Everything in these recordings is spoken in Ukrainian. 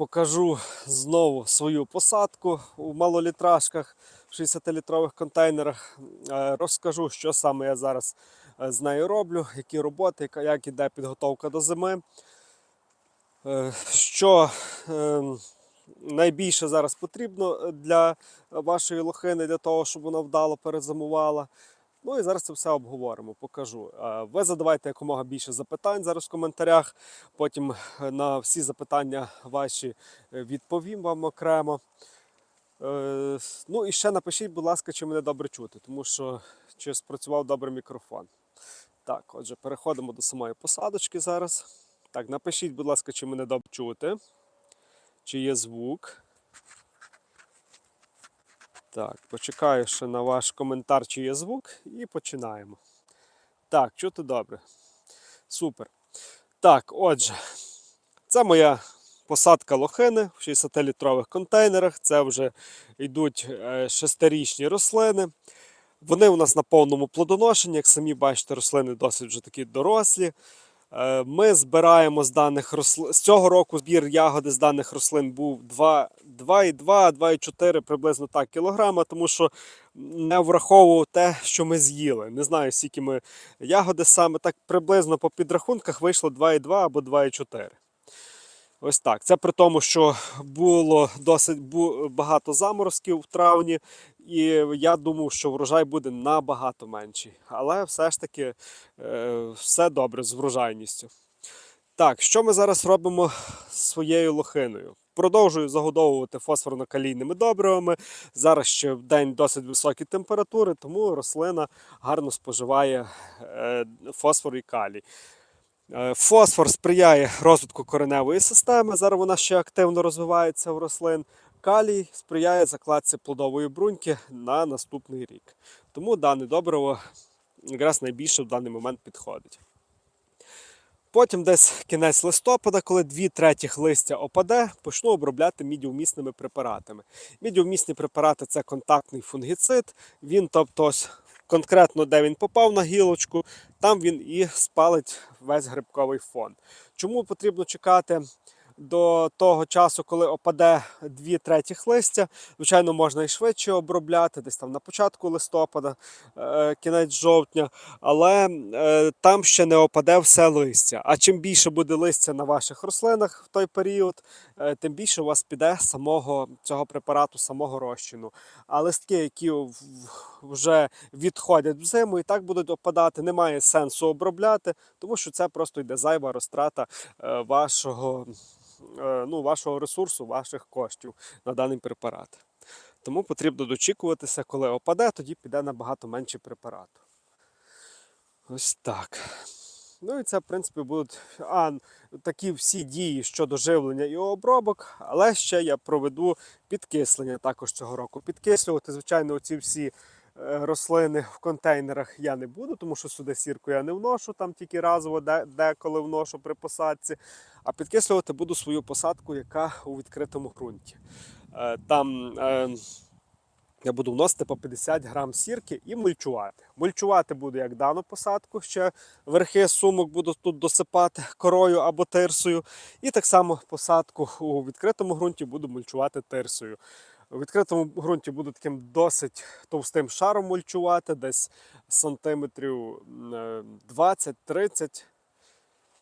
покажу знову свою посадку у малолітражках, в 60-літрових контейнерах. Е, Розкажу, що саме я зараз е, з нею роблю, які роботи, як іде підготовка до зими. Е, Що е, найбільше зараз потрібно для вашої лохини, для того, щоб вона вдало перезимувала. Ну і зараз це все обговоримо, покажу. Е, Ви задавайте якомога більше запитань зараз в коментарях. Потім е, на всі запитання ваші е, відповім вам окремо. Ну і ще напишіть, будь ласка, чи мене добре чути, тому що чи спрацював добре мікрофон. Так, отже, переходимо до самої посадочки зараз. Так, напишіть, будь ласка, чи мене добре чути, чи є звук. Так, почекаю ще на ваш коментар, чи є звук, і починаємо. Так, чути добре. Супер. Так, отже, це моя посадка лохини в 60-літрових контейнерах. Це вже йдуть е, шестирічні рослини. Вони у нас на повному плодоношенні. Як самі бачите, рослини досить вже такі дорослі. Е, Ми збираємо з даних рослин. З цього року збір ягоди з даних рослин був 2,2-2,4 приблизно так кілограма, тому що не враховував те, що ми з'їли. Не знаю, скільки ми ягоди саме так приблизно по підрахунках вийшло 2,2 або 2,4. Ось так. Це при тому, що було досить багато заморозків в травні, і я думав, що врожай буде набагато менший. Але все ж таки е, все добре з врожайністю. Так, що ми зараз робимо з своєю лохиною? Продовжую загодовувати фосфорно-калійними добривами. Зараз ще в день досить високі температури, тому рослина гарно споживає е, фосфор і калій. Е, Фосфор сприяє розвитку кореневої системи. Зараз вона ще активно розвивається в рослин. Калій сприяє закладці плодової бруньки на наступний рік. Тому дане добриво якраз найбільше в даний момент підходить. Потім десь кінець листопада, коли дві третіх листя опаде, почну обробляти мідіумісними препаратами. Мідіумісні препарати це контактний фунгіцид. Він, тобто, конкретно де він попав на гілочку, там він і спалить весь грибковий фон. Чому потрібно чекати до того часу, коли опаде дві третіх листя? Звичайно, можна і швидше обробляти, десь там на початку листопада, е, кінець жовтня, але е, там ще не опаде все листя. А чим більше буде листя на ваших рослинах в той період, е, тим більше у вас піде самого цього препарату, самого розчину. А листки, які вже відходять в зиму і так будуть опадати, немає сенсу обробляти, тому що це просто йде зайва розтрата вашого, ну, вашого ресурсу, ваших коштів на даний препарат. Тому потрібно дочікуватися, коли опаде, тоді піде набагато менше препарату. Ось так. Ну і це, в принципі, будуть а, такі всі дії щодо живлення і обробок, але ще я проведу підкислення також цього року. Підкислювати, звичайно, оці всі е, рослини в контейнерах я не буду, тому що сюди сірку я не вношу, там тільки разово деколи вношу при посадці. А підкислювати буду свою посадку, яка у відкритому ґрунті. Е, Там е, я буду вносити по 50 грам сірки і мульчувати. Мульчувати буду як дану посадку, ще верхи сумок буду тут досипати корою або тирсою. І так само посадку у відкритому ґрунті буду мульчувати тирсою. У відкритому ґрунті буду таким досить товстим шаром мульчувати, десь сантиметрів е, 20-30.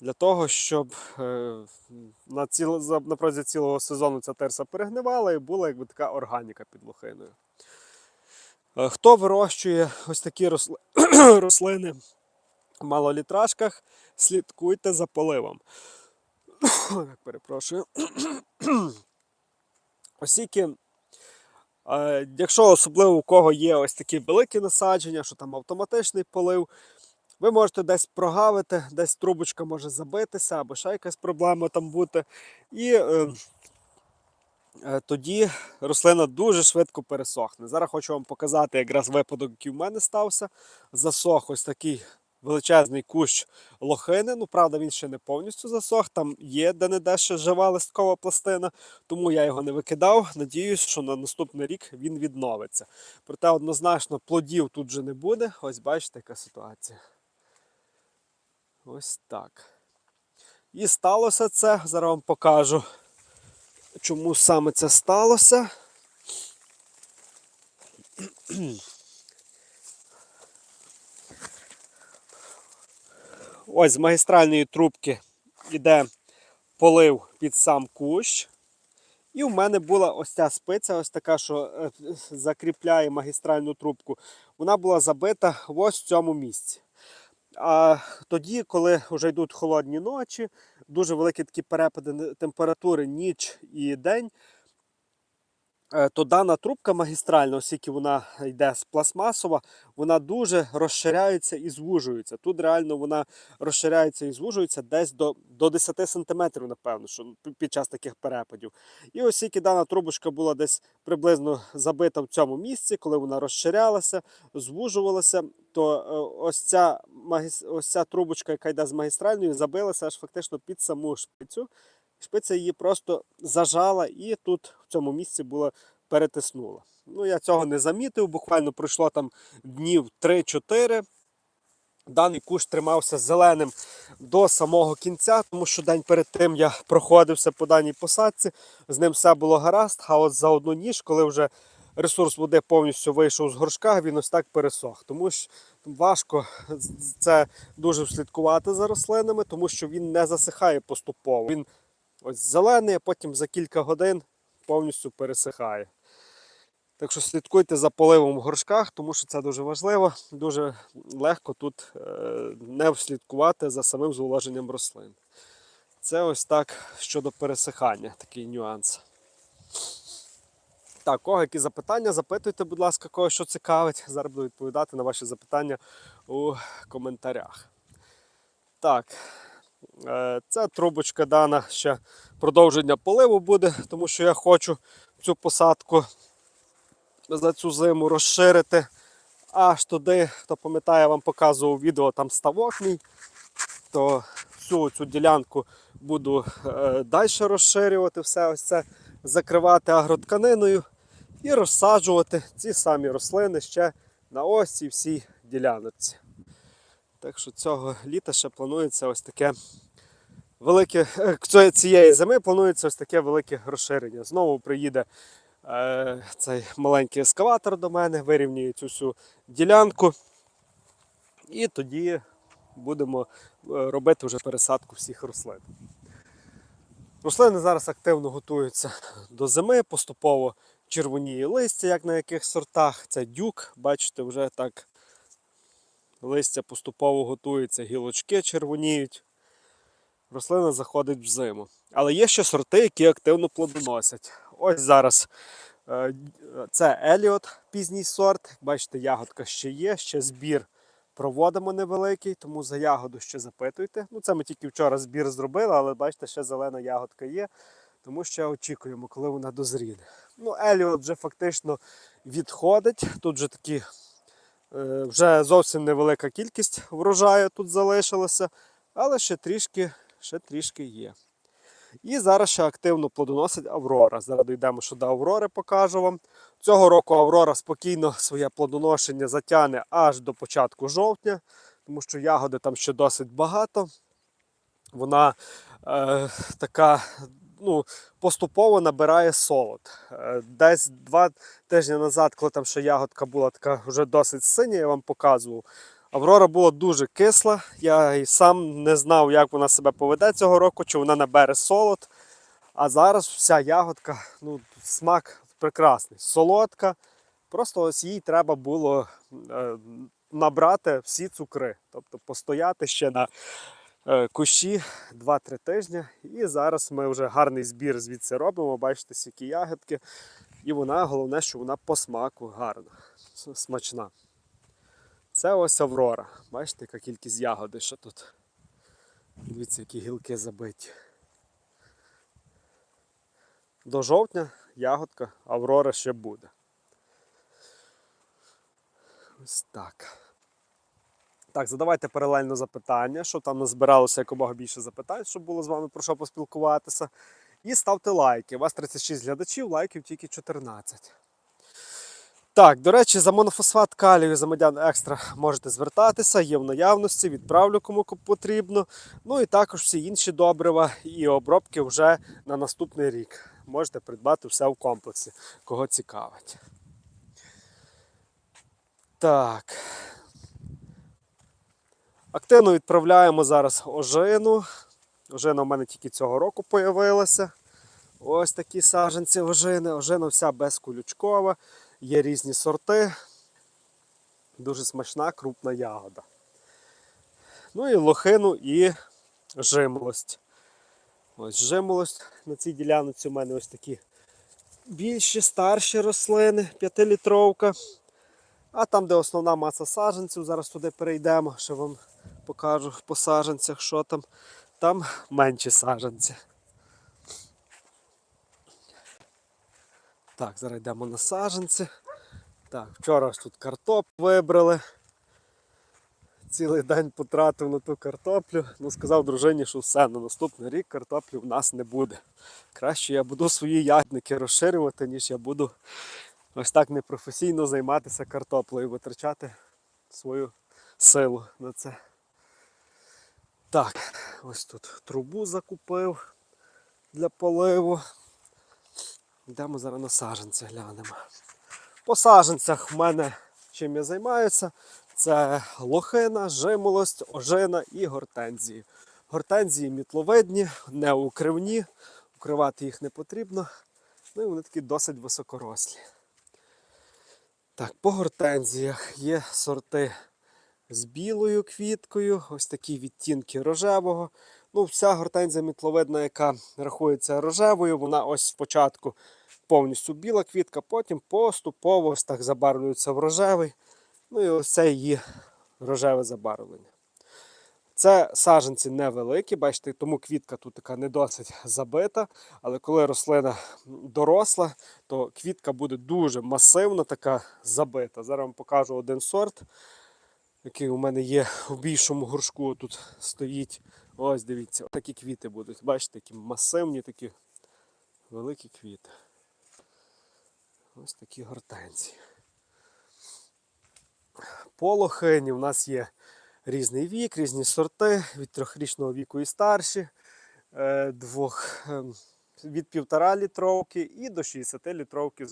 Для того, щоб е, на, ціл, протязі цілого сезону ця терса перегнивала і була якби така органіка під лохиною. Е, Хто вирощує ось такі рослини в малолітражках, слідкуйте за поливом. Перепрошую. Оскільки, е, якщо особливо у кого є ось такі великі насадження, що там автоматичний полив, ви можете десь прогавити, десь трубочка може забитися, або ще якась проблема там бути. І е, е, тоді рослина дуже швидко пересохне. Зараз хочу вам показати якраз випадок, який в мене стався. Засох ось такий величезний кущ лохини. Ну, правда, він ще не повністю засох. Там є де-не-де ще жива листкова пластина, тому я його не викидав. Надіюсь, що на наступний рік він відновиться. Проте однозначно плодів тут вже не буде. Ось бачите, яка ситуація. Ось так. І сталося це, зараз вам покажу. чому саме це сталося. Ось з магістральної трубки йде полив під сам кущ. І в мене була ось ця спиця, ось така, що е, закріпляє магістральну трубку. Вона була забита в цьому місці. А тоді, коли вже йдуть холодні ночі, дуже великі такі перепади температури ніч і день, то дана трубка магістральна, оскільки вона йде з пластмасова, вона дуже розширяється і звужується. Тут реально вона розширяється і звужується десь до, до 10 см, напевно, що під час таких перепадів. І оскільки дана трубочка була десь приблизно забита в цьому місці, коли вона розширялася, звужувалася, то е, ось ця, ось ця трубочка, яка йде з магістральної, забилася аж фактично під саму шпицю. Шпиця її просто зажала і тут в цьому місці була перетиснула. Ну, я цього не замітив, буквально пройшло там днів 3-4. Даний кущ тримався зеленим до самого кінця, тому що день перед тим я проходився по даній посадці, з ним все було гаразд, а от за одну ніч, коли вже ресурс води повністю вийшов з горшка, він ось так пересох. Тому що важко це дуже слідкувати за рослинами, тому що він не засихає поступово. Він ось зелений, а потім за кілька годин повністю пересихає. Так що слідкуйте за поливом в горшках, тому що це дуже важливо. Дуже легко тут е, не слідкувати за самим зволоженням рослин. Це ось так щодо пересихання, такий нюанс. Так, кого які запитання, запитуйте, будь ласка, кого що цікавить. Зараз буду відповідати на ваші запитання у коментарях. Так, це трубочка дана ще продовження поливу буде, тому що я хочу цю посадку за цю зиму розширити аж туди, хто пам'ятає, я вам показував відео, там ставок мій, то всю цю ділянку буду е, далі розширювати, все ось це закривати агротканиною і розсаджувати ці самі рослини ще на ось цій всій ділянці. Так що цього літа ще планується ось таке велике, е, цієї- зими планується ось таке велике розширення. Знову приїде е, цей маленький ескаватор до мене, вирівнює цю всю ділянку. І тоді будемо е, робити вже пересадку всіх рослин. Рослини зараз активно готуються до зими, поступово червоніє листя, як на яких сортах. Це дюк, бачите, вже так листя поступово готується, гілочки червоніють. Рослина заходить в зиму. Але є ще сорти, які активно плодоносять. Ось зараз е, це Еліот, пізній сорт. Бачите, ягодка ще є, ще збір проводимо невеликий, тому за ягоду ще запитуйте. Ну, це ми тільки вчора збір зробили, але бачите, ще зелена ягодка є, тому ще очікуємо, коли вона дозріне. Ну, Еліот вже фактично відходить. Тут вже такі вже зовсім невелика кількість врожаю тут залишилася, але ще трішки, ще трішки є. І зараз ще активно плодоносить Аврора. Зараз дійдемо, що до Аврори покажу вам. Цього року Аврора спокійно своє плодоношення затягне аж до початку жовтня, тому що ягоди там ще досить багато. Вона е, така ну, поступово набирає солод. Е, десь два тижні назад, коли там ще ягодка була така вже досить синя, я вам показував. Аврора була дуже кисла. Я і сам не знав, як вона себе поведе цього року, чи вона набере солод. А зараз вся ягодка, ну, смак прекрасний, солодка. Просто ось їй треба було е, набрати всі цукри. Тобто постояти ще на кущі 2-3 тижні. І зараз ми вже гарний збір звідси робимо. Бачите, скільки ягодки. І вона, головне, що вона по смаку гарна, смачна. Це ось Аврора. Бачите, яка кількість ягоди, що тут. Дивіться, які гілки забиті. До жовтня ягодка Аврора ще буде. Ось так. Так, задавайте паралельно запитання, щоб там назбиралося якомога більше запитань, щоб було з вами про що поспілкуватися. І ставте лайки. У вас 36 глядачів, лайків тільки 14. Так, до речі, за монофосфат калію за медян екстра можете звертатися, є в наявності, відправлю кому потрібно. Ну і також всі інші добрива і обробки вже на наступний рік. Можете придбати все в комплексі, кого цікавить. Так. Активно відправляємо зараз ожину. Ожина в мене тільки цього року появилася. Ось такі саджанці ожини. Ожина вся безколючкова, є різні сорти. Дуже смачна, крупна ягода. Ну і лохину і жимолость. Ось жимолость на цій ділянці у мене ось такі більші, старші рослини, 5-літровка. А там, де основна маса саджанців, зараз туди перейдемо, що вам покажу по саджанцях, що там. Там менші саджанці. Так, зараз йдемо на саджанці. Так, вчора ось тут картоп вибрали. Цілий день потратив на ту картоплю. Ну, сказав дружині, що все, на наступний рік картоплі в нас не буде. Краще я буду свої ягідники розширювати, ніж я буду ось так непрофесійно займатися картоплею, витрачати свою силу на це. Так, ось тут трубу закупив для поливу. Йдемо зараз на саджанці глянемо. По саджанцях в мене чим я займаюся, це лохина, жимолость, ожина і гортензії. Гортензії мітловидні, не укривні, укривати їх не потрібно. Ну і вони такі досить високорослі. Так, по гортензіях є сорти з білою квіткою, ось такі відтінки рожевого. Ну, вся гортензія мітловидна, яка рахується рожевою, вона ось спочатку повністю біла квітка, потім поступово ось так забарвлюється в рожевий. Ну і ось це її рожеве забарвлення. Це саджанці невеликі, бачите, тому квітка тут така не досить забита. Але коли рослина доросла, то квітка буде дуже масивна, така забита. Зараз вам покажу один сорт, який у мене є в більшому горшку. Тут стоїть. Ось дивіться, такі квіти будуть. Бачите, такі масивні, такі великі квіти. Ось такі гортензії. По лохині у нас є різний вік, різні сорти, від трьохрічного віку і старші, е, двох, ем, від півтора літровки і до 60 літровки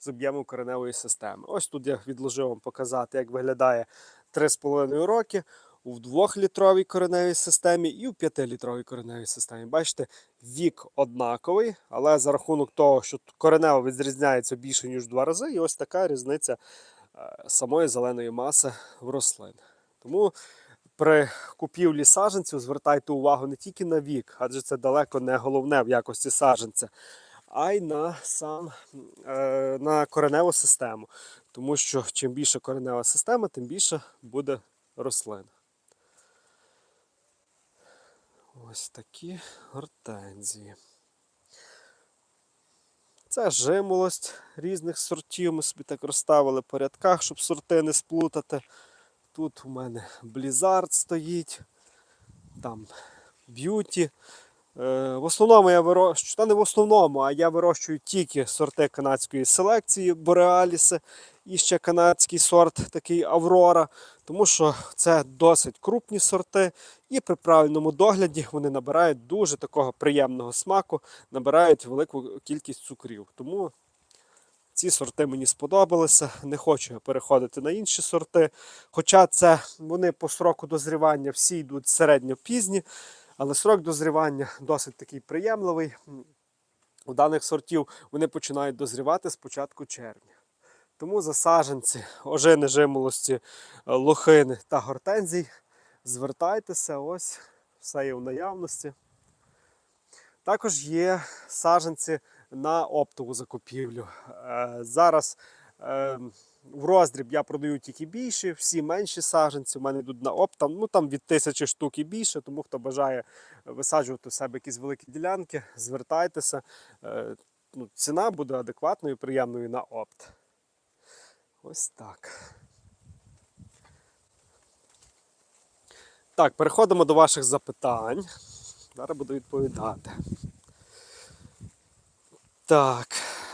з об'єму кореневої системи. Ось тут я відложив вам показати, як виглядає 3,5 роки у 2-літровій кореневій системі і у 5-літровій кореневій системі. Бачите, вік однаковий, але за рахунок того, що коренева відрізняється більше, ніж два рази, і ось така різниця е, самої зеленої маси в рослин. Тому при купівлі саджанців звертайте увагу не тільки на вік, адже це далеко не головне в якості саджанця, а й на сам е, на кореневу систему. Тому що чим більше коренева система, тим більше буде рослин. Ось такі гортензії. Це жимолость різних сортів. Ми собі так розставили по рядках, щоб сорти не сплутати. Тут у мене Blizzard стоїть, там б'юті. Е, В основному я вирощую, та не в основному, а я вирощую тільки сорти канадської селекції Бореаліси і ще канадський сорт, такий Аврора, тому що це досить крупні сорти, і при правильному догляді вони набирають дуже такого приємного смаку, набирають велику кількість цукрів. Тому ці сорти мені сподобалися. Не хочу переходити на інші сорти. Хоча це вони по сроку дозрівання всі йдуть середньо пізні, але срок дозрівання досить такий приємливий. У даних сортів вони починають дозрівати з початку червня. Тому за саджанці, ожини, жимолості, е, лохини та гортензій звертайтеся, ось все є в наявності. Також є саджанці на оптову закупівлю. Е, Зараз е, в роздріб я продаю тільки більші, всі менші саджанці. У мене йдуть на опт, ну там від тисячі штук і більше, тому хто бажає висаджувати в себе якісь великі ділянки, звертайтеся. Е, Ну, ціна буде адекватною, приємною на опт. Ось так. Так, переходимо до ваших запитань. Зараз буду відповідати. Так,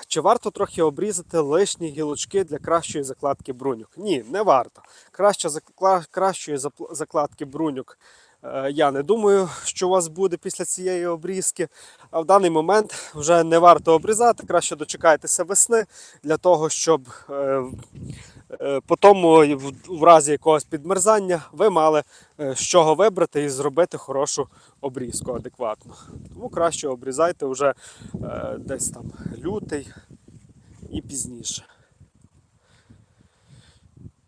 Чи варто трохи обрізати лишні гілочки для кращої закладки бруньок? Ні, не варто. Закла... кращої закладки бруньок я не думаю, що у вас буде після цієї обрізки. А в даний момент вже не варто обрізати, краще дочекайтеся весни для того, щоб е, е, по тому, в, разі якогось підмерзання, ви мали е, з чого вибрати і зробити хорошу обрізку адекватну. Тому краще обрізайте вже е, десь там лютий і пізніше.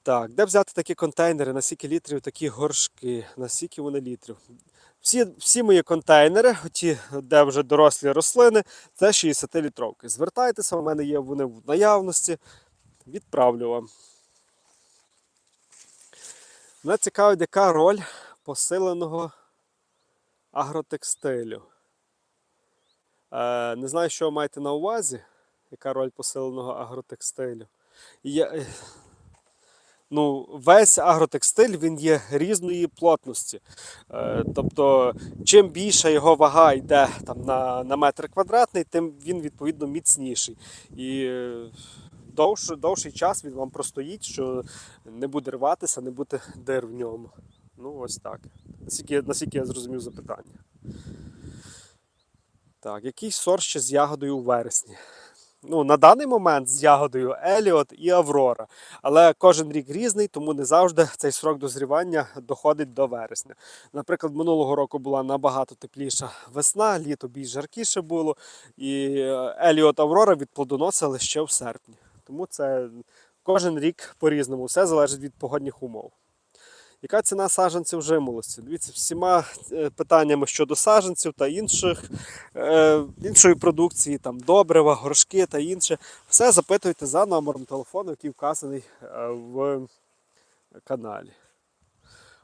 Так, де взяти такі контейнери, на скільки літрів такі горшки, на скільки вони літрів? Всі, всі мої контейнери, ті, де вже дорослі рослини, це 60-літровки. Звертайтеся, у мене є вони в наявності. Відправлю вам. Мене цікавить, яка роль посиленого агротекстилю. Е, не знаю, що маєте на увазі, яка роль посиленого агротекстилю. Я, е, ну, весь агротекстиль він є різної плотності. Е, тобто, чим більша його вага йде там, на, на метр квадратний, тим він відповідно міцніший. І е, довше, довший час він вам простоїть, що не буде рватися, не буде дир в ньому. Ну, ось так. Наскільки, наскільки я зрозумів запитання. Так, який сорт ще з ягодою у вересні? Ну, на даний момент з ягодою Еліот і Аврора. Але кожен рік різний, тому не завжди цей срок дозрівання доходить до вересня. Наприклад, минулого року була набагато тепліша весна, літо більш жаркіше було, і Еліот Аврора відплодоносили ще в серпні. Тому це кожен рік по-різному, все залежить від погодних умов. Яка ціна саджанців жимолості? Дивіться, всіма е, питаннями щодо саджанців та інших, е, іншої продукції, там добрива, горшки та інше, все запитуйте за номером телефону, який вказаний е, в каналі.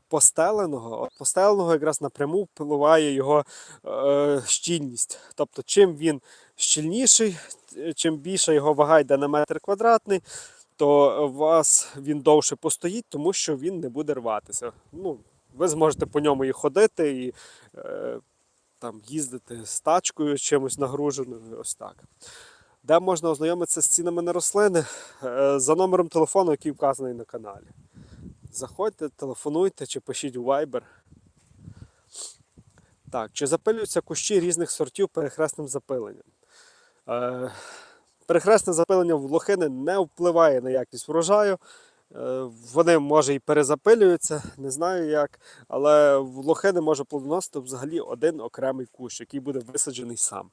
Постеленого, постеленого якраз напряму впливає його е, щільність. Тобто, чим він щільніший, е, чим більша його вага йде на метр квадратний, то у вас він довше постоїть, тому що він не буде рватися. Ну, ви зможете по ньому і ходити, і е, там, їздити з тачкою чимось нагруженою. Ось так. Де можна ознайомитися з цінами на рослини? Е, за номером телефону, який вказаний на каналі. Заходьте, телефонуйте чи пишіть у Viber. Так, чи запилюються кущі різних сортів перехресним запиленням? Е, перехресне запилення в лохини не впливає на якість врожаю. Е, Вони може і перезапилюються, не знаю як, але в лохини може плодоносити взагалі один окремий кущ, який буде висаджений сам.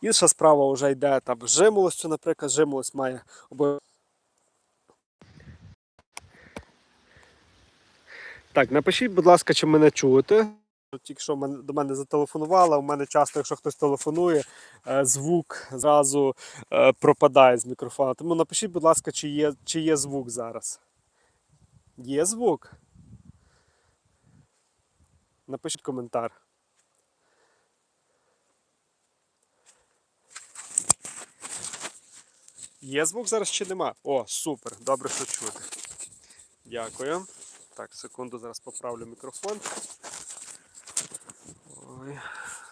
Інша справа вже йде там з жимолостю, наприклад, жимолость має обов'язково. Так, напишіть, будь ласка, чи мене чуєте. Тільки що до мене зателефонували. У мене часто, якщо хтось телефонує, е, звук зразу е, пропадає з мікрофона. Тому напишіть, будь ласка, чи є, чи є звук зараз. Є звук? Напишіть коментар. Є звук зараз чи нема? О, супер, добре, що чути. Дякую. Так, секунду, зараз поправлю мікрофон. Дякую.